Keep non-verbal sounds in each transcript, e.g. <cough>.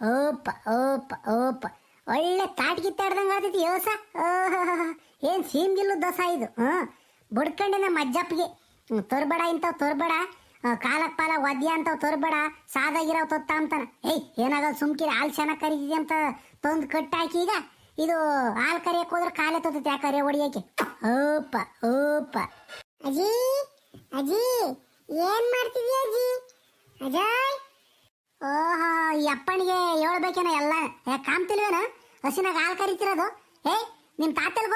ಓಪ ಓಪ ಓಪ. ಒಳ್ಳೆ ತಾಟ್ ಕಿತ್ತಾಡ್ದಂಗೆ ಆತೈತಿ ಯೋಸ ಏನು ಸೀಮ್ಗಿಲ್ಲು ದೋಸ ಇದು? ಹ್ಞೂ. ಬುಡ್ಕಂಡೆ ನಮ್ಮ ಅಜ್ಜಪ್ಪಗೆ. ತೋರ್ಬೇಡ ಇಂಥವು ತೋರ್ಬೇಡ. ಕಾಲಕ್ಕೆ ಪಾಲ ಒದ್ಯ ಅಂತವು ತೋರ್ಬೇಡ. ಸಾದಾಗಿರೋ ತೊತ್ತ ಅಂತಾನ. ಏಯ್ ಏನಾಗಲ್ಲ ಸುಮ್ಕಿರಿ, ಹಾಲು ಚೆನ್ನಾಗಿ ಕರಿತಿದೆ ಅಂತ ತಂದು ಕಟ್ಟಾಕಿ ಈಗ ಇದು ಹಾಲು ಕರಿಯಕ್ಕೆ ಹೋದ್ರೆ ಕಾಲೇ ತೊತ್ತೈತಿ ಯಾಕೆ ಕರಿಯ ಹೊಡಿಯಕ್ಕೆ ಓಪ ಓಪ. ಅಜ್ಜಿ ಅಜ್ಜಿ ಏನ್ ಮಾಡ್ತಿದ್ಯಾ ಅಜ್ಜಿ ಅಜಯ್ ಓಹೋ, ಈ ಅಪ್ಪನಿಗೆ ಹೇಳ್ಬೇಕೇನ ಎಲ್ಲ. ಯಾಕೆ ಕಾಮ್ತಿಲ್ವೇನ ಹಸಿನಾಗ ಹಾಲು ಕರಿತಿರೋದು? ಏ ನಿಮ್ ತಾತಲ್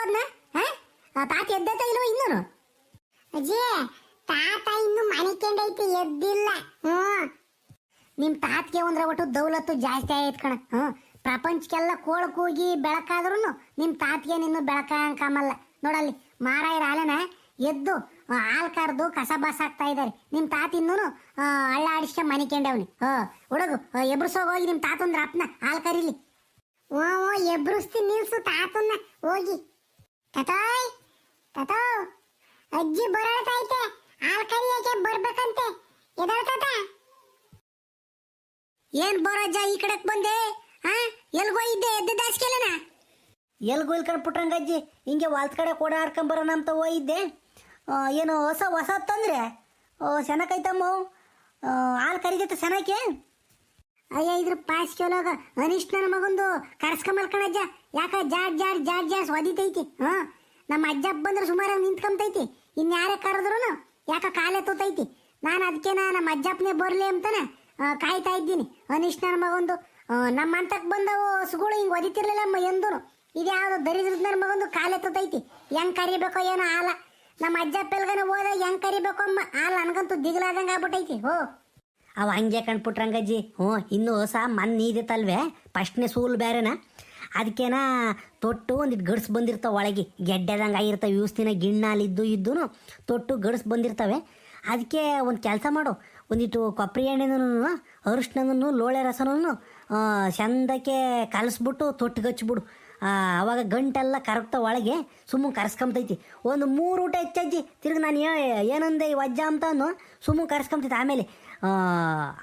ಹಾ? ತಾತ ಎದ್ದೈತ ಇಲ್ವೋ ಇನ್ನೂನು? ಅಜ್ಜಿ, ತಾತ ಇನ್ನು ಮನಿಕೆಂಡೈತಿ ಎದ್ದಿಲ್ಲ. ಹ್ಮ್ ನಿಮ್ ತಾತ್ಗೆ ಒಂದ್ರ ಒಟ್ಟು ದೌಲತ್ತು ಜಾಸ್ತಿ ಆಯ್ತು ಕಣ. ಹ್ಮ್ ಪ್ರಪಂಚಕ್ಕೆಲ್ಲ ಕೋಳ ಕೂಗಿ ಬೆಳಕಾದ್ರೂ ನಿಮ್ ತಾತ್ಗೆ ನಿನ್ನ ಬೆಳಕಾಂಕಮಲ್ಲ ನೋಡಲ್ಲಿ ಮಾರಾಯರ ಹಾಲೆನ ಎದ್ದು ಹಾಲ್ ಕರ್ದು ಕಸ ಬಸ್ ಹಾಕ್ತಾ ಇದಾರೆ. ನಿಮ್ ತಾತ ಇನ್ನೂ ಹಳ್ಳ ಮನೆ ಕೆಂಡವ್ನಿ. ಹ, ಹುಡುಗು ಎಬ್ರಸೋಗಿ ಹೋಗಿ ನಿಮ್ ತಾತಂದ್ರ ಅಪ್ಪನ ಹಾಲ್ ಕರೀಲಿ. ಓ ಓ ಎಬ್ರಿಸ್ತೀನಿ ನಿಲ್ಸು ತಾತನ್ನ, ಹೋಗಿ. ತತಾಯ್ ತತೋ, ಅಜ್ಜಿ ಬರಳ್ತೈತೆ ಹಾಲ್ ಕರಿಯಕ್ಕೆ ಬರ್ಬೇಕಂತೆ. ಎದಳ್ತತ ತಾತ? ಏನ್ ಬರೋಜ್ಜ ಈ ಕಡೆಕ್ ಬಂದೆ? ಹಾ ಎಲ್ಗೋ ಇದ್ದೆ, ಎದ್ದ ದಾಸ್ಕೆಲನ? ಎಲ್ಗೂ ಇಲ್ಕೊಂಡು ಪುಟ್ರಂಗಜ್ಜಿ ಹಿಂಗೆ ವಾಲ್ತ್ ಕಡೆ ಕೂಡ ಹಾರ್ಕೊಂಬರೋಣ ಅಂತ ಹೋಗಿದ್ದೆ. ಏನು ಹೊಸ ಹೊಸ ತಂದ್ರೆ? ಸೆನಕೈತಮ್ಮ ಹಾಲು ಕರಿದೈತೆ ಸೆನಕೆ ಅಯ್ಯ, ಇದ್ರ ಪಾಸ್ ಕೇಳೋಗ ಅನಿಷ್ಟ ನನ್ನ ಮಗಂದು ಕರ್ಸ್ಕೊಂಬಲ್ಕಣಜ್ಜ ಯಾಕ ಜಾಡ್ ಜಾಡ್ ಜಾಡ್ ಜಾಸ್ ಒದಿತೈತಿ ಹಾ? ನಮ್ಮ ಅಜ್ಜ ಬಂದ್ರೆ ಸುಮಾರಾಗಿ ನಿಂತ್ಕೊಂತೈತಿ ಇನ್ಯಾರೇ ಕರೆದ್ರು ಯಾಕ ಕಾಲೇ ತೂತೈತಿ. ನಾನು ಅದಕ್ಕೇನ ನಮ್ಮ ಅಜ್ಜಪ್ಪನೇ ಬರಲಿ ಅಂತಾನೆ ಕಾಯ್ತಾ ಇದ್ದೀನಿ. ಅನಿಷ್ಟ ನನ್ನ ಮಗಂದು ನಮ್ಮ ಅಂತಕ್ ಬಂದವು ಹಸುಗಳು ಹಿಂಗ್ ಒದಿತಿರ್ಲಿಲ್ಲ ಎಂದೂ ಇದ್ಯಾವ್ದು ದರಿದ್ರದ ನನ್ನ ಮಗಂದು ಕಾಲೇ ತೂತೈತಿ. ಹೆಂಗ್ ಕರಿಬೇಕೋ ಏನೋ ಹಾಲ. ನಮ್ಮ ಅಜ್ಜ ಪೆಲ್ಗನ ಹೋದ ಹೆಂಗ್ ಕರಿಬೇಕು ಅಮ್ಮ ನನಗಂತೂ ದಿಗ್ಲಾದಂಗ ಆಗ್ಬಿಟ್ಟೈತಿ, ಹೋ. ಅವ ಹಂಗೆ ಕಣ್ಪುಟ್ರಂಗಜ್ಜಿ, ಹ್ಞೂ, ಇನ್ನು ಹೊಸ ಮನ್ ನೀದಿತ್ತಲ್ವೇ ಫಸ್ಟ್ನೇ ಸೂಲ್ ಬೇರೆನ ಅದಕ್ಕೇನ ತೊಟ್ಟು ಒಂದಿಟ್ಟು ಗಡ್ಸ್ ಬಂದಿರ್ತಾವೆ ಒಳಗೆ. ಗೆಡ್ಡೆದಂಗೆ ಆಗಿರ್ತಾವೆ, ಯೂಸ್ತಿನ ಗಿಣ್ಣಾಲಿದ್ದು ಇದ್ದು ತೊಟ್ಟು ಗಡ್ಸ್ ಬಂದಿರ್ತವೆ. ಅದಕ್ಕೆ ಒಂದು ಕೆಲಸ ಮಾಡು. ಒಂದಿಟ್ಟು ಕೊಬ್ಬರಿ ಎಣ್ಣೆನೂ ಅರಿಶಿನೂ ಲೋಳೆ ರಸನೂ ಚಂದಕ್ಕೆ ಕಲಸ್ಬಿಟ್ಟು ತೊಟ್ಟು ಹಚ್ಬಿಡು ಅವಾಗ ಗಂಟೆಲ್ಲ ಕರಗ್ತಾ ಒಳಗೆ ಸುಮ್ಮನೆ ಕರ್ಸ್ಕೊಂಬತೈತಿ. ಒಂದು ಮೂರು ಊಟ ಹೆಚ್ಚಜ್ಜಿ ತಿರ್ಗಿ ನಾನು ಏನಂದೆ ಈ ವಜ್ಜ ಅಂತ ಸುಮ್ಮ ಕರ್ಸ್ಕೊಂಬತೈತಿ. ಆಮೇಲೆ ಆ,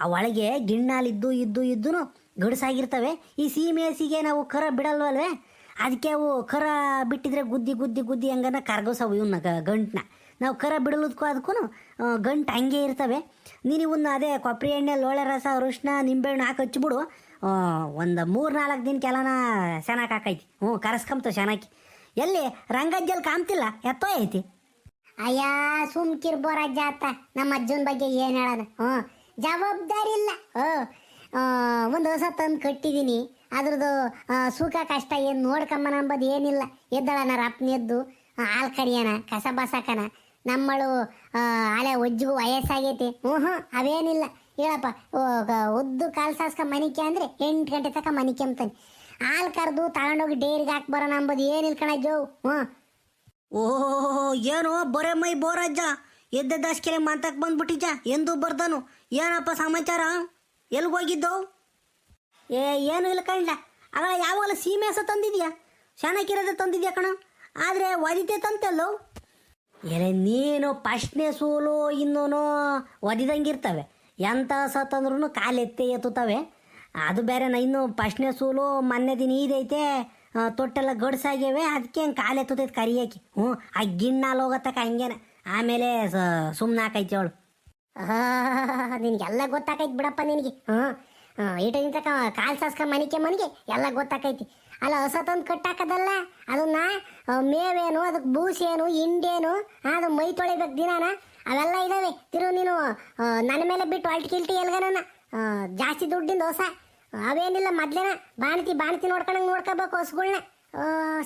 ಒಳಗೆ ಗಿಣ್ಣಾಲಿದ್ದು ಇದ್ದು ಇದ್ದು ಗಡಸಾಗಿರ್ತವೆ. ಈ ಸೀಮೆ ಹಸಿಗೆ ನಾವು ಕರ ಬಿಡಲ್ವಲ್ವೇ? ಅದಕ್ಕೆ ಅವು ಕರ ಬಿಟ್ಟಿದ್ರೆ ಗುದ್ದಿ ಗುದ್ದಿ ಗುದ್ದಿ ಹಂಗನ ಕರ್ಗೋಸವು ಇವನ್ನ ಗಂಟನ್ನ ನಾವು ಕರ ಬಿಡಲದಕ್ಕೂ ಅದಕ್ಕೂ ಗಂಟು ಹಂಗೆ ಇರ್ತವೆ. ನೀನು ಇವನ್ನ ಅದೇ ಕೊಬ್ಬರಿ ಎಣ್ಣೆ ಲೋಳೆ ರಸ ಅರಿಶಿನ ನಿಂಬೆಹಣ್ಣು ಹಾಕಿ ಹಚ್ಬಿಡು. ಒಂದು ಮೂರು ನಾಲ್ಕು ಕೆಲನ ಚೆನ್ನಾಗಿ ಹಾಕೈತಿ. ಹ್ಞೂ ಕರೆಸ್ಕೊಂತ ಶನಾಕಿ ಎಲ್ಲಿ? ರಂಗಜ್ಜಲ್ಲಿ ಕಾಮ್ತಿಲ್ಲ ಎತ್ತೋ ಐತಿ. ಅಯ್ಯ ಸುಮ್ಕಿರ್ ಬೋರಜ್ಜ ಆತ ನಮ್ಮ ಅಜ್ಜನ ಬಗ್ಗೆ ಏನ್ ಹೇಳೋದು? ಹ್ಞೂ, ಜವಾಬ್ದಾರಿ ಇಲ್ಲ. ಹ್ಞೂ ಒಂದು ಹೊಸ ತಂದು ಕಟ್ಟಿದ್ದೀನಿ ಅದ್ರದ್ದು ಸುಖ ಕಷ್ಟ ಏನು ನೋಡ್ಕಮ್ಮನ ಅಂಬೋದು ಏನಿಲ್ಲ. ಎದ್ದಳನ ರಪ್ನ ಹಾಲ್ ಹಾಲು ಕಸ ಬಸಾಕನ, ನಮ್ಮಳು ಹಳೆ ಒಜ್ಜಿಗೂ ವಯಸ್ಸಾಗೈತಿ. ಹ್ಞೂ ಹ್ಞೂ, ಅವೇನಿಲ್ಲ. ಹೇಳಪ್ಪ ಉದ್ದು ಕಾಲು ಸಾಸ್ಕ ಮನಿಕೆ ಅಂದ್ರೆ ಎಂಟು ಗಂಟೆ ತನಕ ಮನಿಕೆ ಅಂತಾನೆ. ಹಾಲು ಕರೆದು ತಗೊಂಡೋಗಿ ಡೇರಿಗೆ ಹಾಕಿ ಬರೋಣ ಅಂಬೋದು ಏನಿಲ್ಲ ಕಣಜ್ಜೋ ಹ್ಞೂ. ಓಹೋ ಏನೋ ಬೊರೆ ಮೈ ಬೋರಜ್ಜ. ಎದ್ದ ದಾಸ್ಕೆಲೆ ಮಾತಾಕ್ ಬಂದ್ಬಿಟ್ಟಿಜ್ಜ ಎಂದು ಬರ್ದನು. ಏನಪ್ಪ ಸಮಾಚಾರ? ಎಲ್ಗ್ ಹೋಗಿದ್ದು? ಏ, ಏನು ಇಲ್ಲ ಕಣ್ಣ. ಆಗ ಯಾವಾಗಲೂ ಸೀಮೆ ಹಸ ತಂದಿದ್ಯಾ? ಚೆನ್ನಾಗಿರೋದೇ ತಂದಿದ್ಯಾ ಕಣ? ಆದರೆ ಒದಿತೆ ತಂತಲ್ಲೋ? ಎಲೆ, ನೀನು ಫಸ್ಟ್ನೇ ಸೂಲು, ಇನ್ನೂನು ಒದಿದಂಗಿರ್ತವೆ ಎಂಥ ಸತ್ತಂದ್ರೂ ತಂದ್ರೂ ಕಾಲೆತ್ತೆ ಎತ್ತುತ್ತವೆ. ಅದು ಬೇರೆ ನಾ ಇನ್ನು ಫಸ್ಟ್ನೇ ಸೂಲು ಮೊನ್ನೆ ದಿನ ಇದೈತೆ ತೊಟ್ಟೆಲ್ಲ ಗಡ್ಸಾಗ್ಯವೆ ಅದಕ್ಕೆ ಹಂಗೆ ಕಾಲೆತ್ತೈತೆ ಕರಿಯಾಕಿ. ಹ್ಞೂ, ಆ ಗಿಣ್ಣಲ್ಲಿ ಹೋಗತ್ತಕ್ಕ ಹಂಗೇನ. ಆಮೇಲೆ ಸುಮ್ಮನೆ ಹಾಕೈತಿ ಅವಳು. ನಿನಗೆಲ್ಲ ಗೊತ್ತಾಕೈತಿ ಬಿಡಪ್ಪ ನಿನಗೆ. ಹ್ಞೂ ಇಟ ನಿಂತಕ ಕಾಲು ಸಾಸ್ಕ ಮನಿಕೆ ಮನಿಗೆ ಎಲ್ಲ ಗೊತ್ತಾಕೈತಿ. ಅಲ್ಲ ಹೊಸ ತಂದು ಕಟ್ಟಾಕದಲ್ಲ? ಅದನ್ನ ಮೇವೇನು ಅದಕ್ಕೆ ಬೂಸೇನು, ಹಿಂಡೇನು ಅದು ಮೈ ತೊಳಿಬೇಕು ದಿನಾನ. ಅವೆಲ್ಲ ಇದಾವೆ. ತಿರು, ನೀನು ನನ್ನ ಮೇಲೆ ಬಿಟ್ಟು ಅಲ್ಟಿ ಕಿಲ್ಟಿ ಎಲ್ಗನ ಜಾಸ್ತಿ ದುಡ್ಡಿನ ದೋಸೆ. ಅವೇನಿಲ್ಲ ಮೊದ್ಲೇನ? ಬಾಣತಿ ಬಾಣತಿ ನೋಡ್ಕೊಂಡಂಗೆ ನೋಡ್ಕೋಬೇಕು ಹೊಸ್ಗಳ್ನ.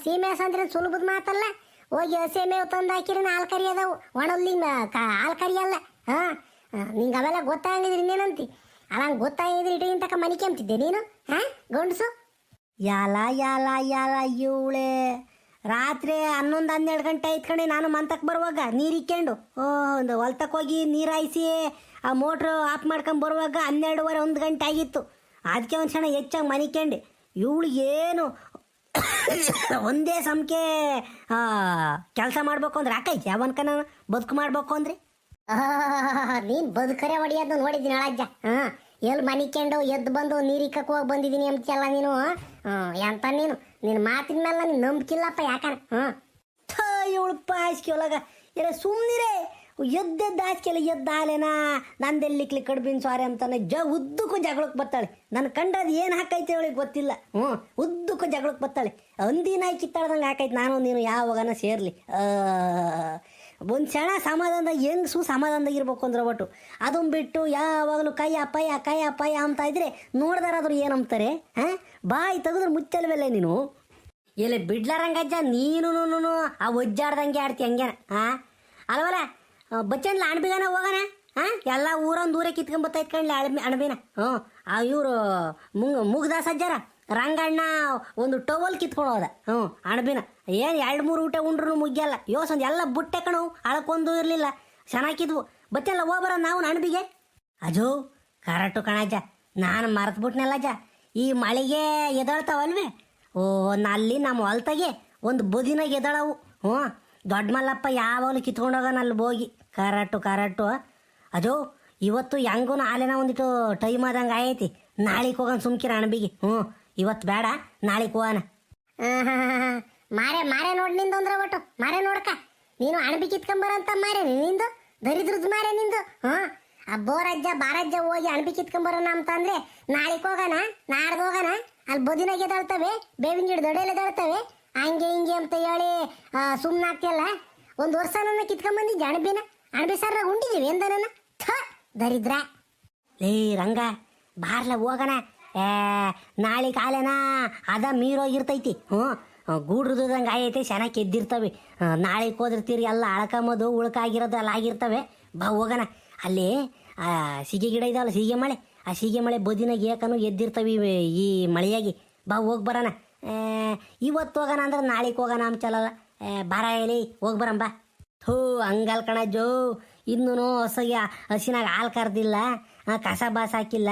ಸೀಮೆ ಹಸ ಅಂದ್ರೆ ಸುಲಭದ ಮಾತಲ್ಲ. ಹೋಗಿ ಹಸೆ ಮೇವು ತಂದು ಹಾಕಿರಿ, ಹಾಲು ಕರಿ ಅದಾವು. ಒಣಲ್ಲಿ ಹಾಲು ಕರಿ ಅಲ್ಲ. ಹಾಂ ನಿಂಗೆ ಅವೆಲ್ಲ ಗೊತ್ತಾಗಿದ್ರಿ ನೀನಂತಿ ಅಲ್ಲ ಗೊತ್ತಾಗಿದ್ರಿ ಇಟ್ಟಿನ ತಕ ಮನಿಕೆ ಅಂತಿದ್ದೆ ನೀನು? ಹಾ, ಗಂಡಸು? ಯಾಲ ಯಾಲ ಯಾಲ, ಇವಳೆ. ರಾತ್ರಿ ಹನ್ನೊಂದು ಹನ್ನೆರಡು ಗಂಟೆ ಐತ್ಕಣೆ ನಾನು ಮಂತಕ್ಕೆ ಬರುವಾಗ ನೀರು ಇಕ್ಕೊಂಡು. ಒಂದು ಹೊಲ್ತಕ್ಕೆ ಹೋಗಿ ನೀರು ಹಾಯಿಸಿ ಆ ಮೋಟ್ರು ಆಫ್ ಮಾಡ್ಕೊಂಡು ಬರುವಾಗ ಹನ್ನೆರಡುವರೆ ಒಂದು ಗಂಟೆ ಆಗಿತ್ತು. ಅದಕ್ಕೆ ಒಂದು ಕ್ಷಣ ಹೆಚ್ಚಾಗಿ ಮನಿಕೊಂಡೆ ಇವಳು ಏನು <coughs> ಒಂದೇ ಸಮಕೆ ಕೆಲಸ ಮಾಡ್ಬೇಕು ಅಂದ್ರೆ ಆಕೈತಿ ಯಾವನ್ಕ ನಾನು ಬದುಕು ಮಾಡ್ಬೇಕು ಅಂದ್ರೆ? ನೀನು ಬದುಕರೆ ಹೊಡಿಯೋದು ನೋಡಿದ್ದೀನಿ ಅಳಜ್ಜ ಹಾ. ಎಲ್ಲಿ ಮನಿಕೊಂಡು ಎದ್ದು ಬಂದು ನೀರಿಕ್ಕಕ್ಕೆ ಹೋಗಿ ಬಂದಿದ್ದೀನಿ ಅಂತೆಲ್ಲ ನೀನು? ಎಂತ ನೀನು? ನಿನ್ನ ಮಾತಿನ ಮೇಲೆ ನನಗೆ ನಂಬಿಕಿಲ್ಲಪ್ಪ ಯಾಕಂದ್ರೆ? ಹ್ಞೂ ಥಾ, ಇವಳು ಏರ ಒಳಗ. ಎಲ್ಲ ಸುಮ್ಮನಿರೇ ಎದ್ದೆದ್ದು ಎಲ್ಲ ಎದ್ದ ಹಾಲೇನಾ? ನಂದೆಲ್ಲಿಕ್ಲಿ ಕಡ್ಬಿನ ಸ್ವಾರಿ ಅಂತಾನೆ ಜ, ಉದ್ದಕ್ಕೂ ಜಗಳಕ್ಕೆ ಬರ್ತಾಳೆ. ನನ್ನ ಕಂಡದು ಏನು ಹಾಕೈತೆ ಅವಳಿಗೆ ಗೊತ್ತಿಲ್ಲ. ಹ್ಞೂ, ಉದ್ದಕ್ಕೂ ಜಗಳಕ್ಕೆ ಬರ್ತಾಳೆ. ಅಂದಿನ ಕಿತ್ತಾಳ್ದಂಗೆ ಹಾಕೈತೆ ನಾನು, ನೀನು ಯಾವಾಗನ ಸೇರಲಿ. ಒಂದು ಕ್ಷಣ ಸಮಾಧಾನದಾಗ ಹೆಂಗಸು ಸಮಾಧಾನದಾಗ ಇರ್ಬೇಕು ಅಂದ್ರೆ ಒಟ್ಟು. ಅದನ್ನು ಬಿಟ್ಟು ಯಾವಾಗಲೂ ಕೈ ಅಪ್ಪಯ್ಯ ಕೈ ಅಪ್ಪಯ್ಯ ಅಂತ ಇದ್ರೆ ನೋಡ್ದಾರಾದ್ರು ಏನಂತಾರೆ ಹಾಂ ಬಾಯಿ ತೆಗೆದ್ರೆ ಮುಚ್ಚಲ್ವಲ್ಲ ನೀನು? ಎಲ್ಲಿ ಬಿಡ್ಲಾರಂಗಜ್ಜ ನೀನು ಆ ಒಜ್ಜಾಡ್ದಂಗೆ ಆಡ್ತಿ ಹಂಗೇನ? ಹಾ ಅಲ್ವಲ್ಲ? ಬಚ್ಚನ್ಲ ಅಣ್ಬಿಗಾನ ಹೋಗೋಣ ಹಾ ಎಲ್ಲ ಊರೊಂದು ಊರೇ ಕಿತ್ಕೊಂಬತ್ತೈತ್ ಕಣ್ಲಿ ಅಣ್ಬಿನ? ಹ್ಞೂ ಆ ಇವರು ಮುಗ್ ಮುಗ್ದಾ ಅಜ್ಜಾರ? ರಂಗಣ್ಣ, ಒಂದು ಟವಲ್ ಕಿತ್ಕೊಂಡು ಹೋದ. ಹ್ಞೂ, ಅಣಬಿನ. ಏನು ಎರಡು ಮೂರು ಊಟ ಉಂಡ್ರು ಮುಗ್ಯಲ್ಲ. ಯೋಸಂದ್ ಎಲ್ಲ ಬುಟ್ಟೆ ಕಣು, ಅಳಕೊಂದು ಇರಲಿಲ್ಲ. ಚೆನ್ನಾಗಿದ್ವು ಬತ್ತೆಲ್ಲ ಹೋಗ್ಬರ ನಾವು ಅಣಬಿಗೆ. ಅಜೋ ಕರಟು ಕಣಜ ನಾನು ಮರೆತ್ಬಿಟ್ನಲ್ಲಜ್ಜ ಈ ಮಳೆಗೆ ಎದಳ್ತಾವಲ್ವೇ? ಓ, ನಲ್ಲಿ ನಮ್ಮ ಹೊಲ್ತಾಗೆ ಒಂದು ಬದಿನಾಗ ಎದಳವು. ಹ್ಞೂ ದೊಡ್ಡ ಮಲ್ಲಪ್ಪ ಯಾವಾಗಲೂ ಕಿತ್ಕೊಂಡೋಗೋಣ ಅಲ್ಲಿ ಹೋಗಿ. Correct correct. ಅದು ಇವತ್ತು ಹೆಂಗೂ ಆಲೆನ ಒಂದಿಟ್ಟು ಟೈಮ್ ಆದಂಗೆ ಆಗೈತಿ ನಾಳೆಗೆ ಹೋಗೋಣ ಸುಮ್ಕಿರ ಅಣಬಿಗೆ. ಹ್ಞೂ. ಇವತ್ತು ಬೇಡ ನಾಳೆ ಹೋಗೋಣ. ಮಾರೆ ಮಾರೆ ನೋಡ್ ನಿಂದು ಅಂದ್ರೆ ಒಟ್ಟು. ಮಾರೆ ನೋಡ್ಕ. ನೀನು ಅಣಬಿ ಕಿತ್ಕೊಂಬರಂತ ಮಾರೆ ನಿಂದು ದರಿದ್ರದ್ ಮಾರೆ ನಿಂದು. ಹಾ. ಆ ಬೋರಜ್ಜ ಬಾರಜ್ಜ ಹೋಗಿ ಅಣಬಿ ಕಿತ್ಕೊಂಬರೋಣ ಅಂತ ಅಂದ್ರೆ ನಾಳೆ ಹೋಗೋಣ ನಾಡ್ದು ಹೋಗೋಣ. ಅಲ್ಲಿ ಬದಿನಾಗೆ ಎದಾಳ್ತವೆ ಬೇವಿನ ಗಿಡ ದೊಡ್ಡೆಲ್ಲ ಎದಾಳ್ತವೆ ಹಂಗೆ ಹಿಂಗೆ ಅಂತ ಹೇಳಿ ಸುಮ್ಮನೆ ಆಗ್ತಿಯಲ್ಲ? ಒಂದು ವರ್ಷ ನನ್ನ ಕಿತ್ಕೊಂಬಂದಿದ್ದೆ ಅಣಬಿನ? ಅಣಬಿ ಸರ್ ಉಂಡಿದೀವಿ ಎಂದ ನನ್ನ ಥ ದರಿದ್ರ. ಲೇ ರಂಗ ಬಾರ್ಲ ಹೋಗೋಣ. ಏ ನಾಳೆ ಕಾಲೇನ? ಅದ ಮೀರೋಗಿರ್ತೈತಿ. ಹ್ಞೂ. ಗೂಡ್ರದಂಗೆ ಆಗೈತೆ ಚೆನ್ನಾಗಿ ಎದ್ದಿರ್ತವೆ ನಾಳೆ ಹೋದಿರ್ತೀರಿ ಎಲ್ಲ ಅಳ್ಕೊಂಬೋದು ಉಳ್ಕಾಗಿರೋದು ಎಲ್ಲ ಆಗಿರ್ತವೆ. ಬಾ ಹೋಗೋಣ. ಅಲ್ಲಿ ಸೀಗೆ ಗಿಡ ಇದಾವಲ್ಲ, ಸೀಗೆ ಮಳೆ. ಆ ಸೀಗೆ ಮಳೆ ಬದಿನಾಗ ಏಕನು ಎದ್ದಿರ್ತವೆ ಈ ಮಳೆಯಾಗಿ. ಬಾ, ಹೋಗಿ ಬರೋಣ. ಇವತ್ತು ಹೋಗೋಣ ಅಂದ್ರೆ ನಾಳೆಗೆ ಹೋಗೋಣ ಅಂಚಲಲ್ಲ ಬಾರ ಹೇಳಿ ಹೋಗಿ ಬರಂ ಬಾ. ಥೂ ಹಂಗಲ್ ಜೋ ಇನ್ನೂ ಹೊಸಗೆ ಹಸಿನಾಗ ಹಾಲು ಕರ್ದಿಲ್ಲ. ಕಸ ಬಾಸ ಹಾಕಿಲ್ಲ.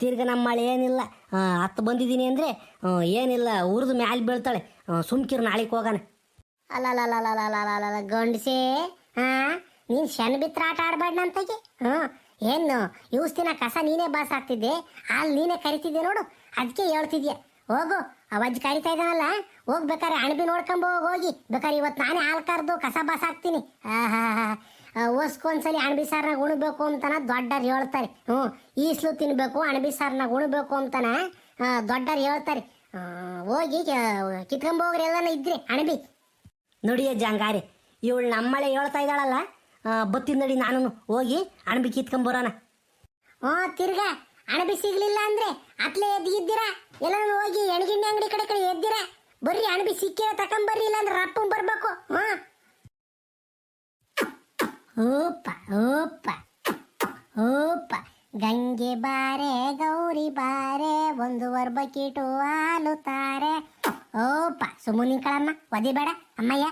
ತಿರ್ಗ ನಮ್ಮಳೆ ಏನಿಲ್ಲ. ಹತ್ತು ಬಂದಿದ್ದೀನಿ ಅಂದರೆ ಏನಿಲ್ಲ ಉರಿದು ಮ್ಯಾಲೆ ಬೀಳ್ತಾಳೆ. ಸುಮ್ಕಿರು ನಾಳೆಗೆ ಹೋಗೋಣ ಅಲ್ಲ ಗಂಡಸೆ. ಹಾ ನೀನು ಶನ್ ಬಿತ್ರ ಆಟ ಆಡ್ಬೇಡ್ನಂತಗೆ ಹ್ಞೂ ಏನು ದಿನ ಕಸ ನೀನೇ ಬಾಸ್ ಆಗ್ತಿದ್ದೆ. ಅಲ್ಲಿ ನೀನೇ ಕರಿತಿದ್ದೆ ನೋಡು. ಅದಕ್ಕೆ ಹೇಳ್ತಿದ್ಯ? ಹೋಗು, ಅವಜ್ಜಿ ಕರಿತಾ ಇದ್ದಾನಲ್ಲ ಹೋಗ್ಬೇಕಾರೆ ಅಣಬಿ ನೋಡ್ಕೊಂಬ, ಹೋಗಿ. ಬೇಕಾರೆ ಇವತ್ತು ನಾನೇ ಹಾಲು ಕರ್ದು ಕಸ ಬಾಸ್ ಹಾಕ್ತೀನಿ ಆಹಾ ಓಸ್ಕೊಂದ್ಸಲಿ ಅಣಬಿ ಸಾರ್ನಾಗ ಉಣ್ಬೇಕು ಅಂತನ ದೊಡ್ಡರು ಹೇಳ್ತಾರೆ. ಹ್ಞೂ, ಈಸ್ಲು ತಿನ್ಬೇಕು, ಅಣಬಿ ಸಾರ್ನಾಗ ಉಣ್ಬೇಕು ಅಂತನ ದೊಡ್ಡರು ಹೇಳ್ತಾರೆ. ಹೋಗಿ ಕಿತ್ಕೊಂಬೋಗ್ರಿ ಎಲ್ಲನ ಇದ್ರಿ, ಅಣಬಿ. ನಡಿಯ ಜಂಗಾರಿ ಇವಳು ನಮ್ಮಳೆ ಹೇಳ್ತಾ ಇದ್ದಾಳಲ್ಲ ಬತ್ತಿನ ನಡಿ ನಾನು ಹೋಗಿ ಅಣಬಿ ಕಿತ್ಕೊಂಬರೋಣ ಹ್ಞೂ, ತಿರ್ಗಾ, ಅಣಬಿ ಸಿಗ್ಲಿಲ್ಲ ಅಂದ್ರೆ ಅತ್ಲೆ ಎದ್ದಿದ್ದೀರಾ ಎಲ್ಲ ಹೋಗಿ ಎಣಗಿಂಡಿ ಅಂಗಡಿ ಕಡೆ ಕಡೆ ಎದ್ದಿರಾ? ಬರ್ರಿ, ಅಣಬಿ ಸಿಕ್ಕಿರ ತಕೊಂಬರ್ರಿ ಇಲ್ಲ ಅಂದ್ರೆ ರಪ್ಪ ಬರ್ಬೇಕು. ಹ್ಞೂ. ಓಪ ಓಪ ಓಪ. ಗಂಗೆ ಬಾರೆ, ಗೌರಿ ಬಾರೆ, ಒಂದು ಬಕೀಟು ಹಾಲು ತಾರೆ ಓಪ ಸುಮ್ಮನೆ ಕಳಮ್ಮ ಒದಿಬೇಡ ಅಮ್ಮಯ್ಯ.